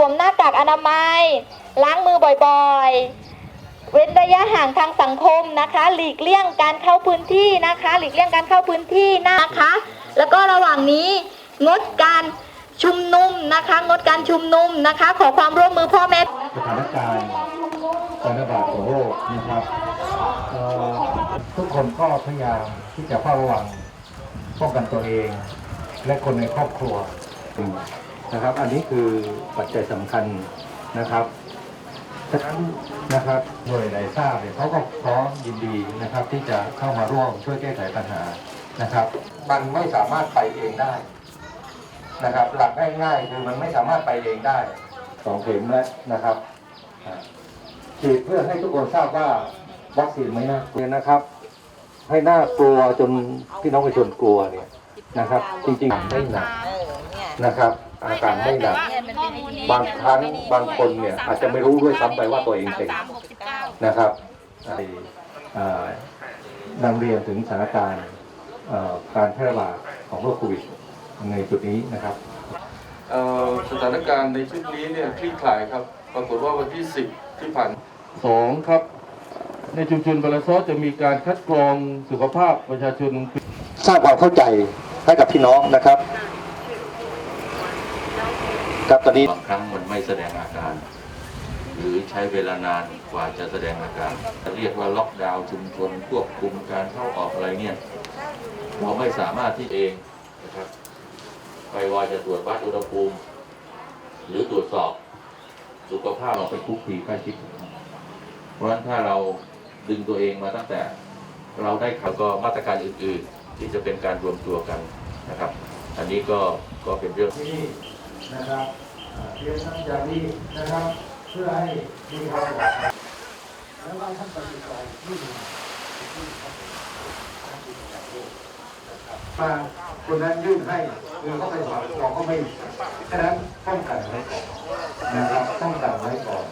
สวมหน้ากากอนามัย ล้างมือบ่อยๆ เว้นระยะห่างทางสังคมนะคะ หลีกเลี่ยงการเข้าพื้นที่นะคะ หลีกเลี่ยงการเข้าพื้นที่นะคะ แล้วก็ระหว่างนี้งดการชุมนุมนะคะ งดการชุมนุมนะคะ ขอความร่วมมือพ่อแม่สถานการณ์การระบาดของโรคนะครับทุกคนก็พยายามที่จะเฝ้าระวังป้องกันตัวเอง และคนในครอบครัว นะครับ อันนี้คือปัจจัยสำคัญนะครับฉะนั้นนะครับหน่วยไหนทราบเนี่ยเขาก็พร้อมยินดีนะครับ ที่จะเข้ามาร่วมช่วยแก้ไขปัญหานะครับ มันไม่สามารถไปเองได้นะครับ หลักง่ายๆคือมันไม่สามารถไปเองได้สองเข็มแล้วนะครับฉีดเพื่อให้ทุกคนทราบว่าวัคซีนไม่น่ากลัวนะครับ ให้น่ากลัวจนพี่น้องประชาชนกลัวเนี่ยนะครับ จริงๆไม่หนักนะครับอาการไม่หนัก บางครั้งบางคนเนี่ยอาจจะไม่รู้ด้วยซ้ำไปว่าตัวเองเป็นนะครับไอ้เอ่อนำเรียนถึงสถานการณ์เอ่อการแพร่ระบาดของโรคโควิดในจุดนี้นะครับเอ่อสถานการณ์ในชุดนี้เนี่ยคลี่คลายครับ ปรากฏว่าวันที่ 10 ที่ผ่านสองครับ ในชุมชนบาลาซอสจะมีการคัดกรองสุขภาพประชาชนสร้างความเข้าใจให้กับพี่น้องนะครับ ครับตอนนี้บางครั้งมันไม่แสดงอาการ หรือใช้เวลานานกว่าจะแสดงอาการเรียกว่าล็อกดาวน์ชุมชนควบคุมการเข้าออกอะไรเนี่ยเราไม่สามารถที่เองนะครับไปว่าจะตรวจวัดอุณหภูมิ หรือตรวจสอบสุขภาพเราไปคุกคีใกล้ชิด เพราะฉะนั้นถ้าเราดึงตัวเองมาตั้งแต่เราได้ข่าวก็มาตรการอื่น ๆ ที่จะเป็นการรวมตัวกันนะครับ อันนี้ก็ก็เป็นเรื่องที่ นะครับเตรียมน้ำยาดีนะครับ เพื่อให้มีความปลอดภัยแล้วก็ท่านปฏิบัติที่ดีมาคนนั้นยื่นให้คือเขาไปสอนเราก็ไม่ฉะนั้นป้องกันไว้ก่อนนะครับป้องกันไว้ก่อน